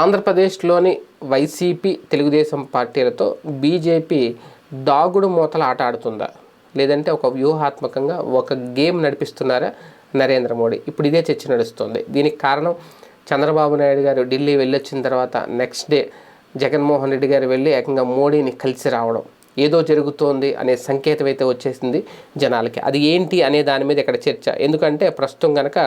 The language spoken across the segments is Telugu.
ఆంధ్రప్రదేశ్లోని వైసీపీ తెలుగుదేశం పార్టీలతో బీజేపీ దాగుడు మూతల ఆట ఆడుతుందా? లేదంటే ఒక వ్యూహాత్మకంగా ఒక గేమ్ నడిపిస్తున్నారా నరేంద్ర మోడీ? ఇప్పుడు ఇదే చర్చ నడుస్తుంది. దీనికి కారణం చంద్రబాబు నాయుడు గారు ఢిల్లీ వెళ్ళొచ్చిన తర్వాత నెక్స్ట్ డే జగన్మోహన్ రెడ్డి గారు వెళ్ళి ఏకంగా మోడీని కలిసి రావడం. ఏదో జరుగుతోంది అనే సంకేతం అయితే వచ్చేసింది జనాలకి. అది ఏంటి అనే దాని మీద ఇక్కడ చర్చ. ఎందుకంటే ప్రస్తుతం కనుక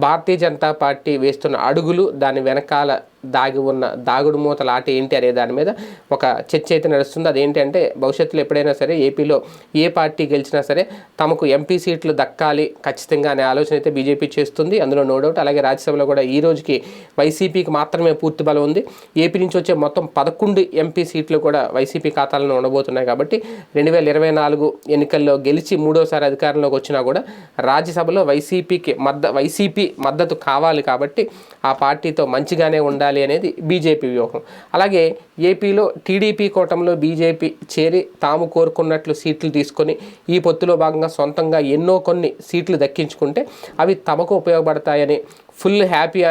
భారతీయ జనతా పార్టీ వేస్తున్న అడుగులు దాని వెనకాల దాగి ఉన్న దాగుడు మూతల ఆట ఏంటి అనే దాని మీద ఒక చర్చ అయితే నడుస్తుంది. అదేంటంటే భవిష్యత్తులో ఎప్పుడైనా సరే ఏపీలో ఏ పార్టీ గెలిచినా సరే తమకు ఎంపీ సీట్లు దక్కాలి ఖచ్చితంగా అనే ఆలోచన అయితే బీజేపీ చేస్తుంది. అందులో నో డౌట్. అలాగే రాజ్యసభలో కూడా ఈ రోజుకి వైసీపీకి మాత్రమే పూర్తి బలం ఉంది. ఏపీ నుంచి వచ్చే మొత్తం పదకొండు ఎంపీ సీట్లు కూడా వైసీపీ ఖాతాలను ఉండబోతున్నాయి కాబట్టి రెండు వేల ఇరవై నాలుగు ఎన్నికల్లో గెలిచి మూడోసారి అధికారంలోకి వచ్చినా కూడా రాజ్యసభలో వైసీపీకి మద్ద వైసీపీ మద్దతు కావాలి కాబట్టి ఆ పార్టీతో మంచిగానే ఉండాలి అనేది బీజేపీ వ్యూహం. అలాగే ఏపీలో టీడీపీ కూటమిలో బీజేపీ చేరి తాము కోరుకున్నట్లు సీట్లు తీసుకొని ఈ పొత్తులో భాగంగా సొంతంగా ఎన్నో కొన్ని సీట్లు దక్కించుకుంటే అవి తమకు ఉపయోగపడతాయని ఫుల్ హ్యాపీ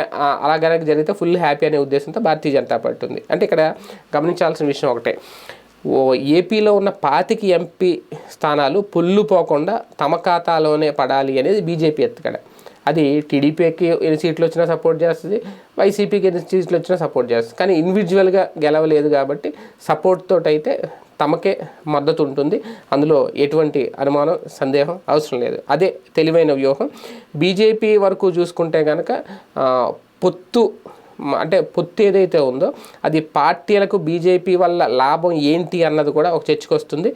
అలా జరిగితే ఫుల్ హ్యాపీ అనే ఉద్దేశంతో భారతీయ జనతా పార్టీ ఉంది. అంటే ఇక్కడ గమనించాల్సిన విషయం ఒకటే. ఓ ఏపీలో ఉన్న పాతికి ఎంపీ స్థానాలు పొల్లు పోకుండా తమ ఖాతాలోనే పడాలి అనేది బీజేపీ ఎత్తుకడ అది టీడీపీకి ఎన్ని సీట్లు వచ్చినా సపోర్ట్ చేస్తుంది వైసీపీకి ఎన్ని సీట్లు వచ్చినా సపోర్ట్ చేస్తుంది. కానీ ఇండివిజువల్గా గెలవలేదు కాబట్టి సపోర్ట్ తోటి అయితే తమకే మద్దతు ఉంటుంది. అందులో ఎటువంటి అనుమానం సందేహం అవసరం లేదు. అదే తెలివైన వ్యూహం. బీజేపీ వరకు చూసుకుంటే కనుక పొత్తు అంటే పొత్తు ఏదైతే ఉందో అది పార్టీలకు బీజేపీ వల్ల లాభం ఏంటి అన్నది కూడా ఒక చర్చకొస్తుంది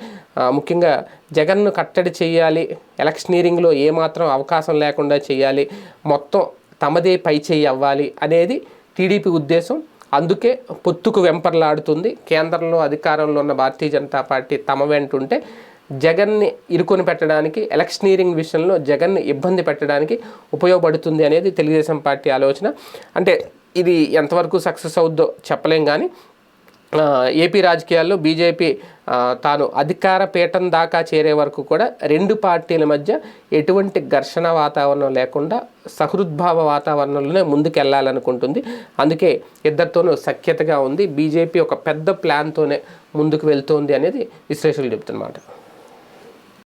ముఖ్యంగా జగన్ను కట్టడి చేయాలి ఎలక్షనీరింగ్లో ఏమాత్రం అవకాశం లేకుండా చేయాలి మొత్తం తమదే పై చేయి అవ్వాలి అనేది టీడీపీ ఉద్దేశం. అందుకే పొత్తుకు వెంపర్లాడుతుంది. కేంద్రంలో అధికారంలో ఉన్న భారతీయ జనతా పార్టీ తమ వెంటుంటే జగన్ని ఇరుకొని పెట్టడానికి ఎలక్షనీరింగ్ విషయంలో జగన్ని ఇబ్బంది పెట్టడానికి ఉపయోగపడుతుంది అనేది తెలుగుదేశం పార్టీ ఆలోచన. అంటే ఇది ఎంతవరకు సక్సెస్ అవుద్దో చెప్పలేం కానీ ఏపీ రాజకీయాల్లో బీజేపీ తాను అధికార పీఠం దాకా చేరే వరకు కూడా రెండు పార్టీల మధ్య ఎటువంటి ఘర్షణ వాతావరణం లేకుండా సహృద్భావ వాతావరణంలోనే ముందుకెళ్ళాలనుకుంటుంది. అందుకే ఇద్దరితోనూ సఖ్యతగా ఉంది. బీజేపీ ఒక పెద్ద ప్లాన్తోనే ముందుకు వెళ్తోంది అనేది విశ్లేషకులు చెప్తున్నమాట